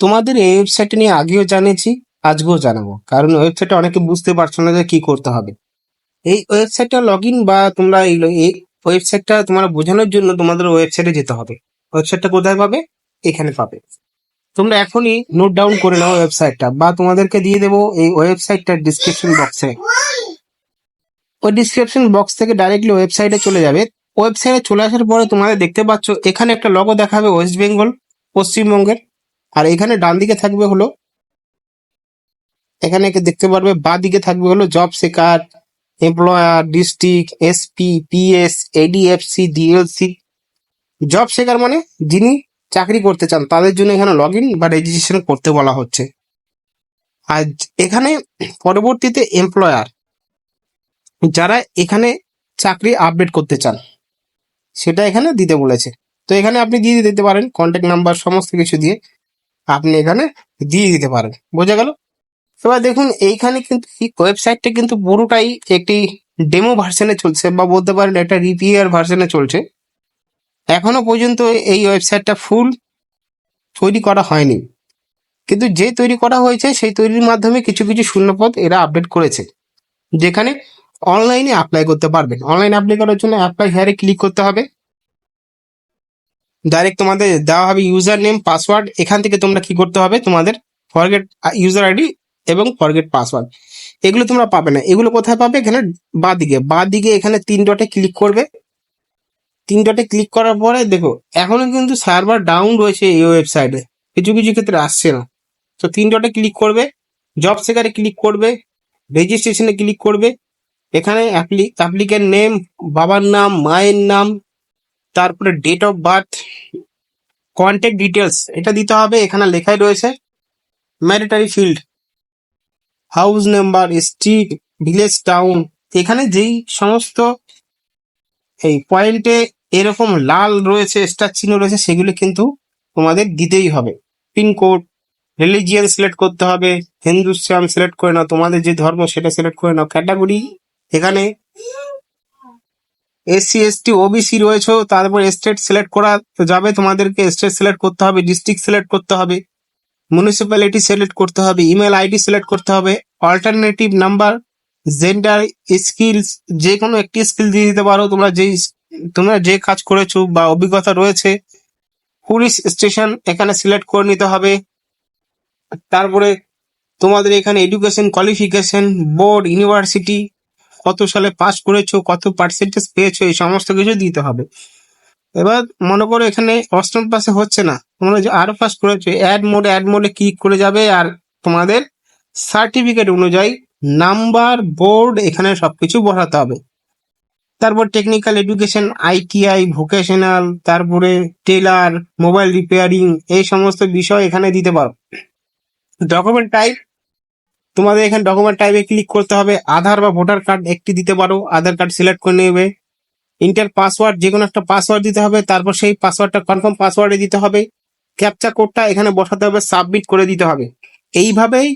তোমাদের এই ওয়েবসাইটটা নিয়ে আগেও জানিয়েছি আজকেও জানাব। কারণ ওয়েবসাইটে অনেকে বুঝতে পারছ না যে কি করতে হবে। এই ওয়েবসাইটটা লগ ইন বা তোমরা এই ওয়েবসাইটটা তোমরা বোঝানোর জন্য তোমাদের ওয়েবসাইটে যেতে হবে। ওয়েবসাইটটা কোথায় পাবে? এখানে পাবে। তোমরা এখনই নোট ডাউন করে নাও ওয়েবসাইটটা বা তোমাদেরকে দিয়ে দেবো এই ওয়েবসাইটটার ডিসক্রিপশন বক্সে ওই ডিসক্রিপশন বক্স থেকে ডাইরেক্টলি ওয়েবসাইটে চলে যাবে। ওয়েবসাইটে চলে আসার পরে তোমাদের দেখতে পাচ্ছ, এখানে একটা লগো দেখাবে ওয়েস্ট বেঙ্গল পশ্চিমবঙ্গের। আর এখানে ডান দিকে থাকবে হলো, এখানে দেখতে পারবে, বা দিকে থাকবে হলো job seeker employer district SP PS ADFC DLC job seeker মানে যিনি চাকরি করতে চান, তাদের জন্য এখানে লগ ইন বা রেজিস্ট্রেশন করতে বলা হচ্ছে। আর এখানে পরবর্তীতে এমপ্লয়ার যারা এখানে চাকরি আপডেট করতে চান, সেটা এখানে দিতে বলেছে। তো এখানে আপনি দিয়ে দিতে পারেন কন্ট্যাক্ট নাম্বার সমস্ত কিছু দিয়ে। আপনি এখানে দিয়ে দিতে পারেন। বোঝা গেল? এবার দেখুন, এইখানে কিন্তু এই ওয়েবসাইটটা কিন্তু পুরোটাই একটি ডেমো ভার্সনে চলছে বা বলতে পারেন একটা রিপিয়ার ভার্সনে চলছে। এখনও পর্যন্ত এই ওয়েবসাইটটা ফুল তৈরি করা হয়নি। কিন্তু যে তৈরি করা হয়েছে, সেই তৈরির মাধ্যমে কিছু কিছু শূন্যপদ এরা আপডেট করেছে। যেখানে অনলাইনে অ্যাপ্লাই করতে পারবেন। অনলাইন অ্যাপ্লাই করার জন্য অ্যাপ্লাই হেয়ারে ক্লিক করতে হবে। ডাইরেক্ট তোমাদের দেওয়া হবে ইউজার নেম পাসওয়ার্ড এখান থেকে তোমরা কি করতে হবে? তোমাদের ফরগেট ইউজার আইডি এবং ফরগেট পাসওয়ার্ড এগুলো তোমরা পাবে না। এগুলো কোথায় পাবে? এখানে বা দিকে। বা দিকে এখানে তিন ডটে ক্লিক করবে। তিন ডটে ক্লিক করার পরে দেখো, এখনও কিন্তু সার্ভার ডাউন রয়েছে এই ওয়েবসাইটে কিছু কিছু ক্ষেত্রে আসছে না। তো তিন ডটে ক্লিক করবে। জব সেকারে ক্লিক করবে। রেজিস্ট্রেশনে ক্লিক করবে। এখানে অ্যাপ্লিকেন্ট নেম বাবার নাম, মায়ের নাম তারপরে date of birth contact details এটা দিতে হবে, এখানে লেখাই রয়েছে mandatory field house number street village town এখানে যেই সমস্ত এই পয়েন্টে এরকম লাল রয়েছে স্টার চিহ্ন রয়েছে, সেগুলো কিন্তু তোমাদের দিতেই হবে। পিনকোড রিলিজিয়ান সিলেক্ট করতে হবে হিন্দুস্তান সিলেক্ট করে নাও, তোমাদের যে ধর্ম সেটা সিলেক্ট করে নাও ক্যাটাগরি এখানে এসসি, এসটি, ওবিসি রয়েছে, তারপর স্টেট সিলেক্ট করা যাবে। তোমাদেরকে স্টেট সিলেক্ট করতে হবে, ডিস্ট্রিক্ট সিলেক্ট করতে হবে মিউনিসিপ্যালিটি সিলেক্ট করতে হবে ইমেল আইডি সিলেক্ট করতে হবে অল্টারনেটিভ নাম্বার জেন্ডার স্কিলস যে কোনো একটি স্কিল দিয়ে দিতে পারো। তোমরা যেই, তোমরা যে কাজ করেছ বা অভিজ্ঞতা রয়েছে পুলিশ স্টেশন এখানে সিলেক্ট করে নিতে হবে। তারপরে তোমাদের এখানে এডুকেশন কোয়ালিফিকেশন বোর্ড ইউনিভার্সিটি কত সালে পাস করেছ, কত পার্সেন্টেজ পেয়েছ, এই সমস্ত কিছু দিতে হবে। এবার মনে করো এখানে অষ্টম পাশে হচ্ছে না। তোমরা যে আরও পাস করেছ অ্যাড মোডে অ্যাড মোডে ক্লিক করে যাবে আর তোমাদের সার্টিফিকেট অনুযায়ী নাম্বার বোর্ড এখানে সবকিছু বসাতে হবে। তারপর টেকনিক্যাল এডুকেশন আইটিআই ভোকেশনাল তারপরে টেলার মোবাইল রিপেয়ারিং এই সমস্ত বিষয় এখানে দিতে পারো। ডকুমেন্ট টাইপ তোমাদের এখানে ডকুমেন্ট টাইপে ক্লিক করতে হবে, আধার বা ভোটার কার্ড একটি দিতে পারো, আধার কার্ড সিলেক্ট করে নেবে। ইন্টার পাসওয়ার্ড যে কোনো একটা পাসওয়ার্ড দিতে হবে, তারপর সেই পাসওয়ার্ডটা কনফার্ম পাসওয়ার্ডে দিতে হবে। ক্যাপচা কোডটা এখানে বসাতে হবে সাবমিট করে দিতে হবে। এইভাবেই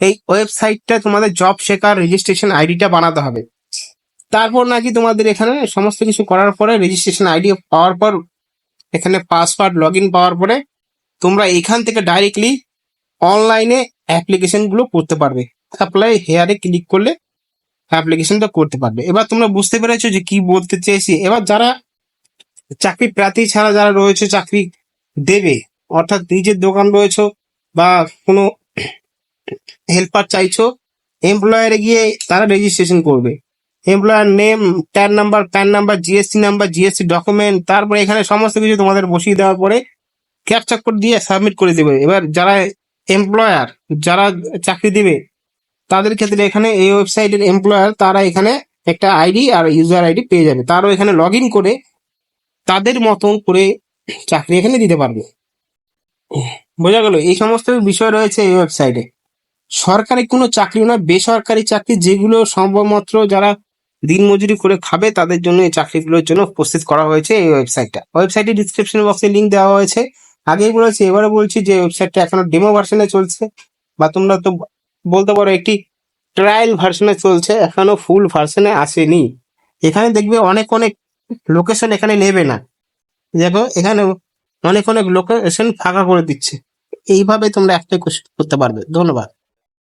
এই ওয়েবসাইটটা তোমাদের জব শেখার রেজিস্ট্রেশন আইডিটা বানাতে হবে। তারপর নাকি তোমাদের এখানে সমস্ত কিছু করার পরে রেজিস্ট্রেশন আইডি পাওয়ার পর, এখানে পাসওয়ার্ড লগ ইন পাওয়ার পরে তোমরা এখান থেকে ডাইরেক্টলি অনলাইনে অ্যাপ্লিকেশনগুলো করতে পারবে। অ্যাপ্লাই হেয়ারে ক্লিক করলে অ্যাপ্লিকেশনটা করতে পারবে। এবার তোমরা বুঝতে পেরেছ যে কি বলতে চেয়েছি। এবার যারা চাকরি প্রার্থী ছাড়া যারা রয়েছে, চাকরি দেবে, অর্থাৎ নিজের দোকান রয়েছে বা কোনো হেল্পার চাইছো এমপ্লয়ারে গিয়ে তারা রেজিস্ট্রেশন করবে। Employer name TAN number PAN number GST number GST document তারপরে এখানে সমস্ত কিছু তোমাদের বসিয়ে দেওয়ার পরে ক্যাপচার কোড দিয়ে সাবমিট করে দেবে। এবার যারা এমপ্লয়ার যারা চাকরি দিবে, তাদের ক্ষেত্রে এখানে এই ওয়েবসাইটের এমপ্লয়ার তারা এখানে একটা আইডি আর ইউজার আইডি পেয়ে যাবে। তারও এখানে লগ করে তাদের মতন করে চাকরি এখানে দিতে পারবে। বোঝা গেল, এই সমস্ত বিষয় রয়েছে এই ওয়েবসাইটে সরকারি কোনো চাকরি নয়, বেসরকারি চাকরি যেগুলো সম্ভবমাত্র যারা দিনমজুরি করে খাবে, তাদের জন্য এই চাকরিগুলোর জন্য উপস্থিত করা হয়েছে এই ওয়েবসাইটটা ওয়েবসাইটের ডিসক্রিপশন বক্সে লিঙ্ক দেওয়া হয়েছে। আগেই বলেছি, এবারে বলছি যে ওয়েবসাইটটা এখনও ডেমো ভার্সনে চলছে, বা তোমরা তো বলতে পারো একটি ট্রায়াল ভার্সনে চলছে, এখনও ফুল ভার্সনে আসেনি। এখানে দেখবে অনেক অনেক লোকেশন এখানে নেবে না। দেখো, এখানে অনেক অনেক লোকেশন ফাঁকা করে দিচ্ছে। এইভাবে তোমরা একটাই কোশ্চেন করতে পারবে। ধন্যবাদ।